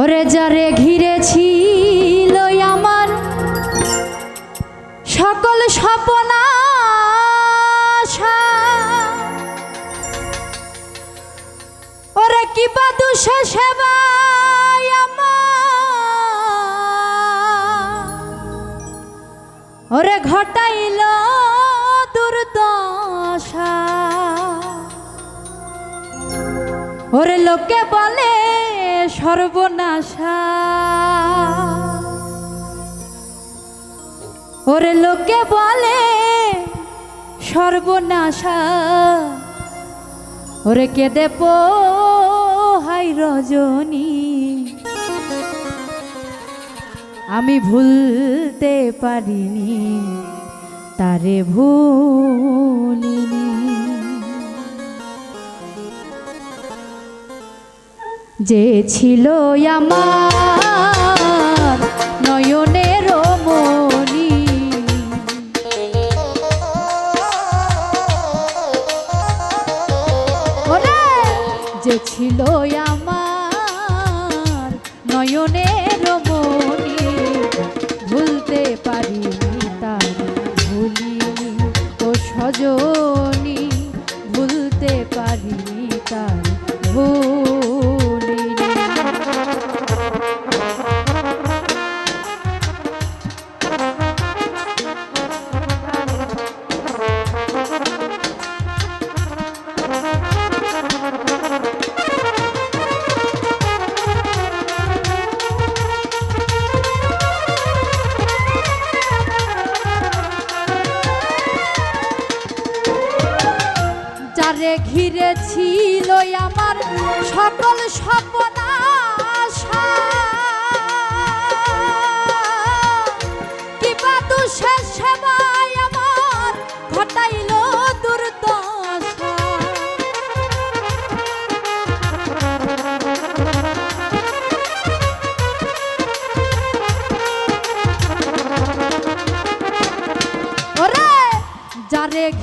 ওরে যারে ঘিরেছিল আমার সকল স্বপনা ওরে কি বা সেবায় আমার। ওরে ঘটাইল ওরে লোকে বলে সর্বনাশা। ওরে লোকে বলে সর্বনাশা। ওরে কেঁদে হাই রজনী। আমি ভুলতে পারিনি, তারে ভুলিনি। যে ছিল আমার নয়নের মনি যে ছিল আমার নয়নের মনি ভুলতে পারি তার ভুলিনি ও সজনি। ভুলতে পারি তার ভুলিনি ছিল আমার সকল স্বপ্ন আশা কিবা দুষে সেবায় আমার ঘটাইল দুর্দশা।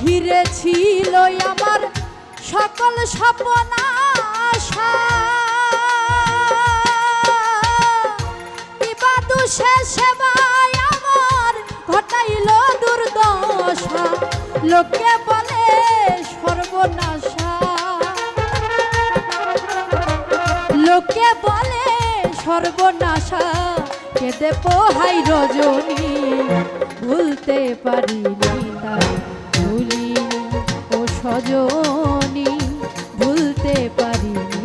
ঘিরে ছিল আমার সকল কিবা দুষে সেবায় আমার ঘটাইল দুর্দশা। লোকে বলে সর্বনাশা। লোকে বলে সর্বনাশা। কেঁদে পোহাই রজনী, ভুলতে পারিনি ও সজনী ভুলতে পারিনি।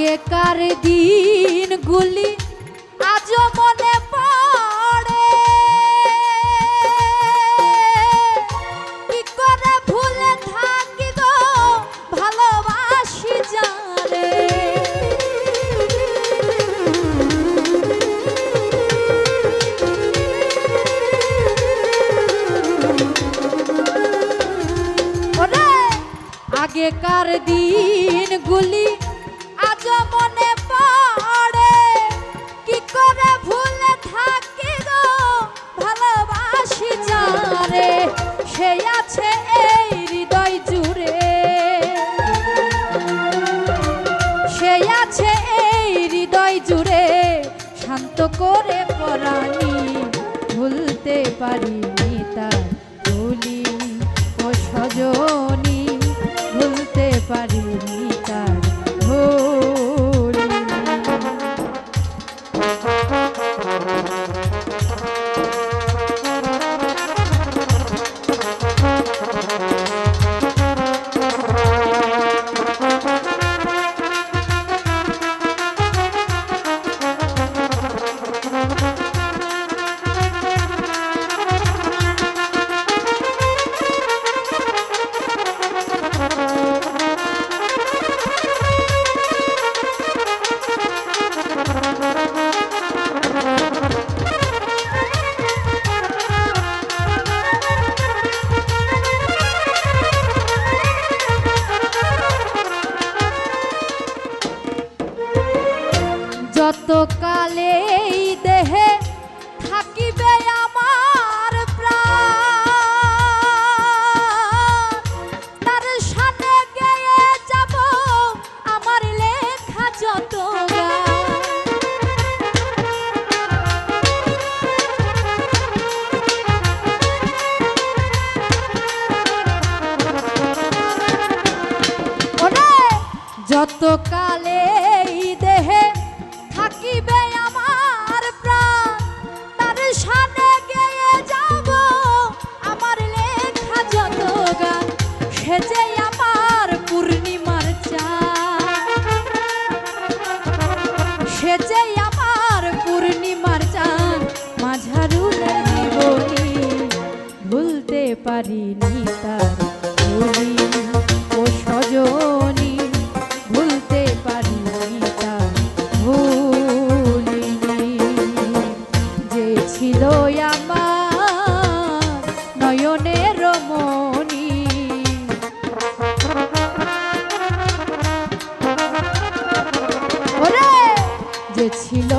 আগেকার দিনগুলি আজও মনে পড়ে। কি করে ভুলে থাকি গো ভালোবাসি জানে আগেকার দিনগুলি ভুলতে পারি তার ভুলি ও সজনী ভুলতে পারিনি অন্তকালে এই দেহে থাকিবে আমার প্রাণ। তার সানে গেয়ে যাব, আমার লেখা যত গান, সে যে আমার পূর্ণিমার চাঁদ। সে যে আমার পূর্ণিমার চাঁদ মাঝারুলের জীবনী ভুলতে পারিনি। ছিল